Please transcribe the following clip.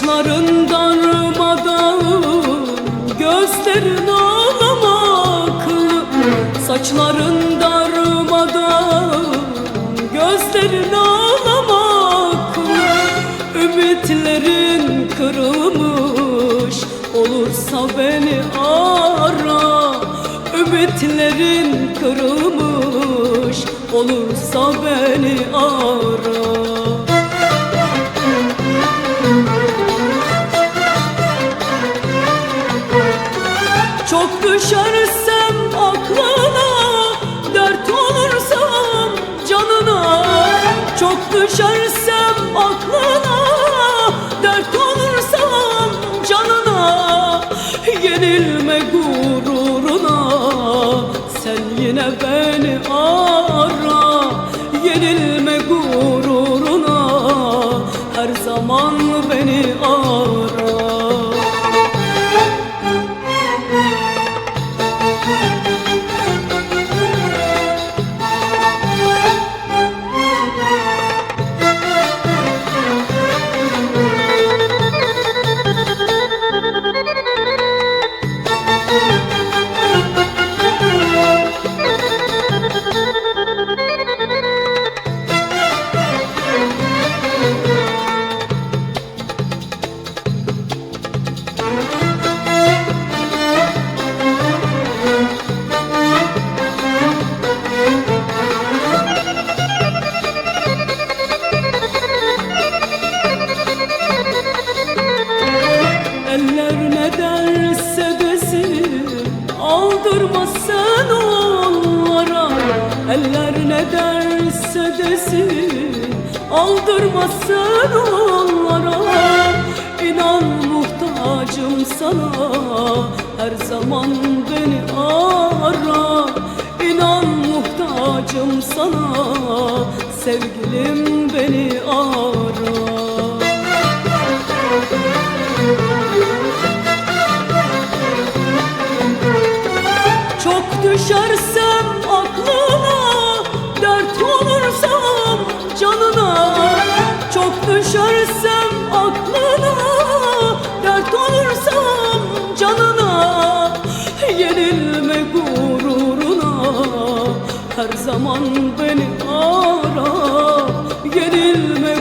Saçların darmadağın Gözlerin ağlamaklı Saçların darmadağın Gözlerin ağlamaklı Ümitlerin kırılmış Olursa beni ara. Ümitlerin kırılmış Olursa beni ara Çok düşersem aklına Dert olursam canına. Çok düşersem aklına Dert olursam canına. Yenilme gururuna Sen yine beni ara. Yenilme gururuna Her zaman beni ara desin Aldırma sen onlara. İnan muhtacım sana. Her zaman beni ara. İnan muhtacım sana. Sevgilim beni ara. Çok düşersem düşersem aklına Dert olursam canına Yenilme gururuna. Her zaman beni ara Yenilme